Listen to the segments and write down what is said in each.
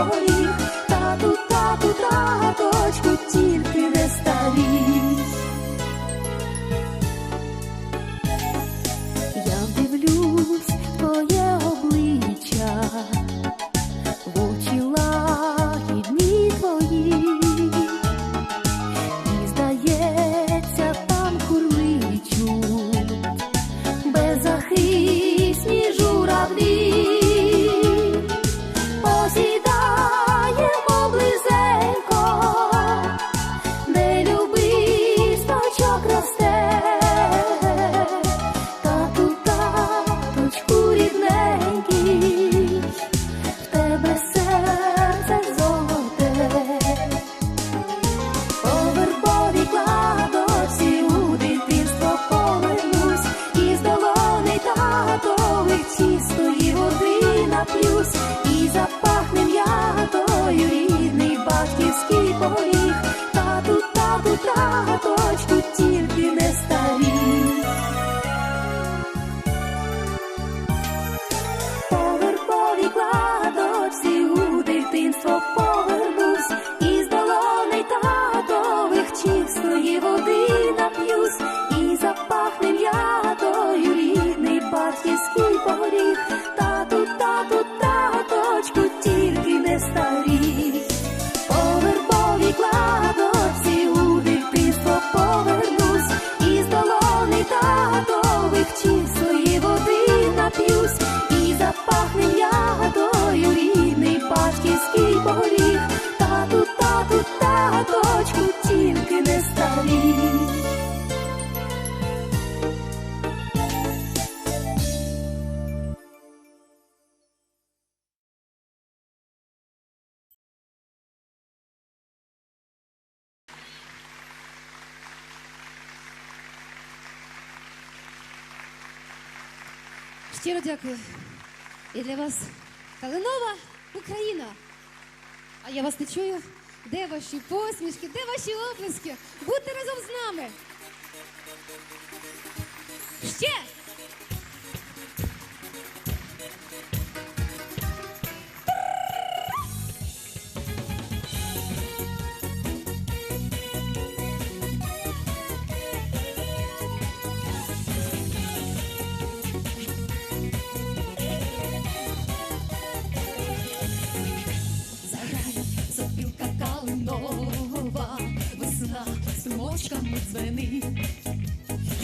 alcoholique. нап'юсь і запахнем ягодою рідний батьківський поріг, тату, тату, таточку тільки не. Щиро дякую. І для вас калинова Україна. А я вас не чую. Де ваші посмішки? Де ваші оплески? Будьте разом з нами. Ще! колокольчиками дзвени,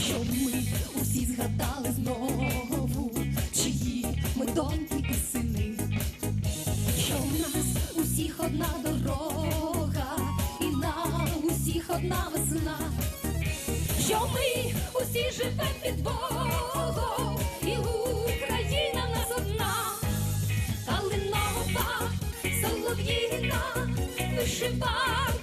щоб ми усі згадали знову, чиї ми доньки і сини, що в нас усіх одна дорога, і нам усіх одна весна, що ми усі живемо під Богом, і Україна в нас одна, калинова, солов'їна, вишива.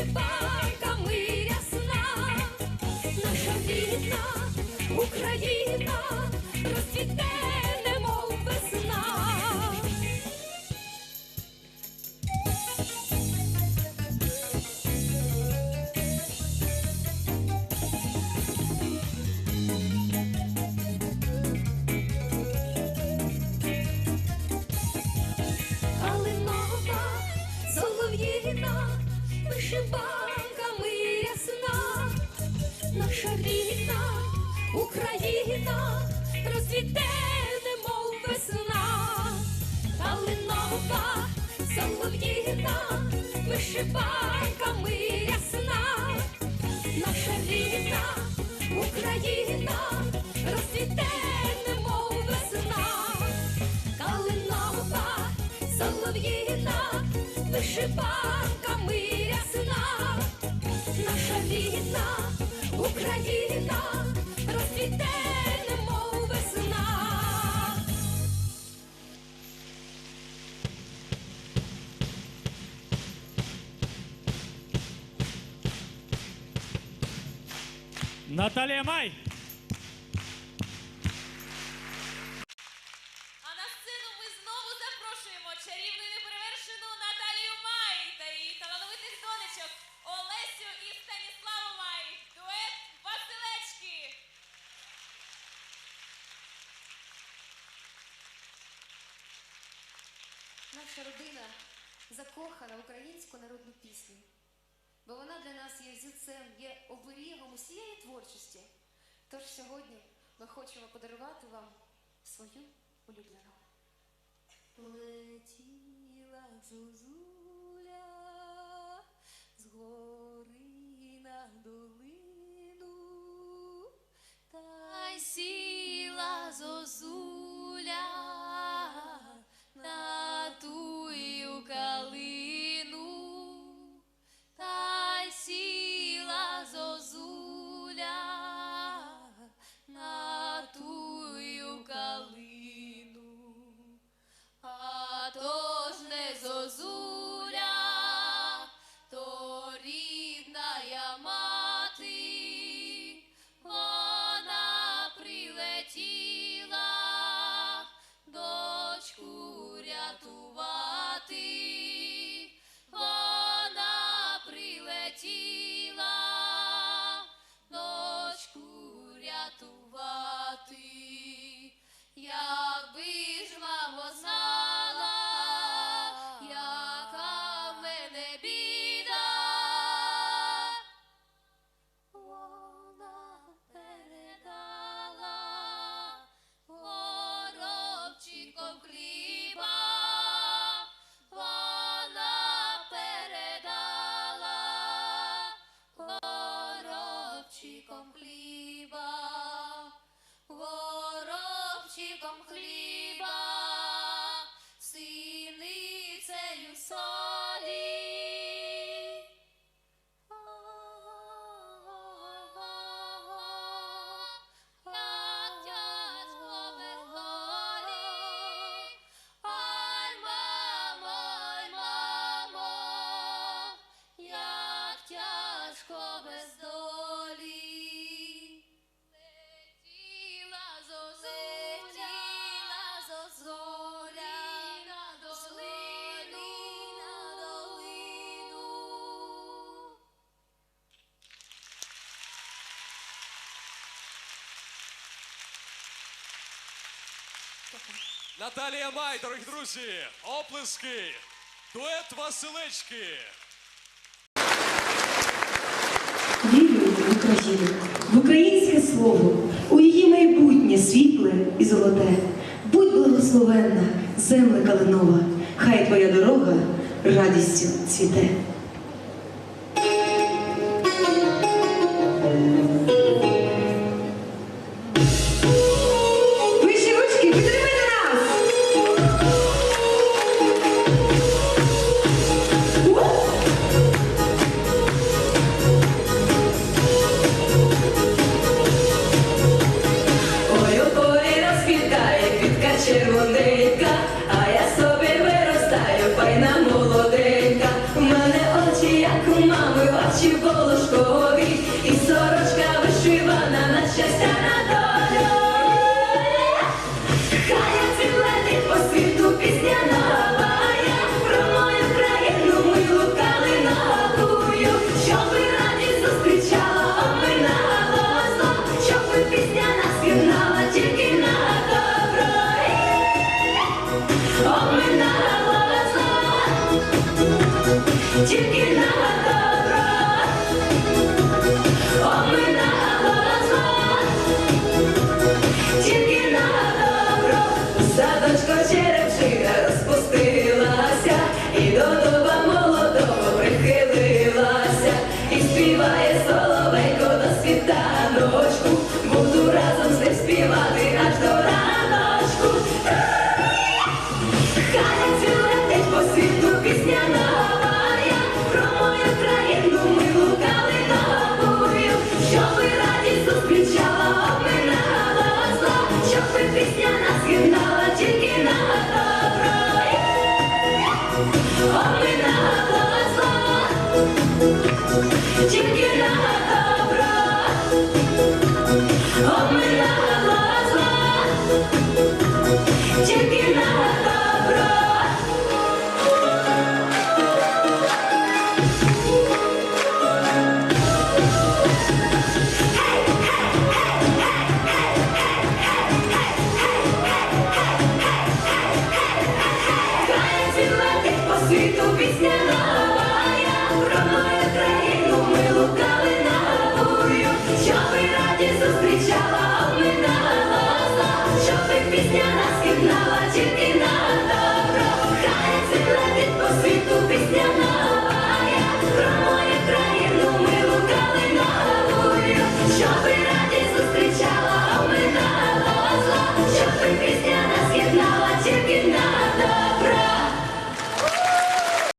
goodbye. майками ясна, наша рідна Україна розцвіте, немов весна, калинова, солов'їна, вишиванками рясна, наша рідна Україна. Наталія Май. А на сцену ми знову запрошуємо чарівну і неперевершену Наталію Май та її талановитих донечок Олесю і Станіславу Май. Дует Василечки. Наша родина закохана в українську народну пісню, бо вона для нас є взірцем, є оберігом усієї творчості. Тож сьогодні ми хочемо подарувати вам свою улюблену. Летіла зозуля з гори на долину, та сіла зозуля Наталія Май, дорогі друзі, оплески, дует Василечки. Вірю в Україну, в українське слово, у її майбутнє світле і золоте. Будь благословенна, земле калинова, хай твоя дорога радістю цвіте. Тільки на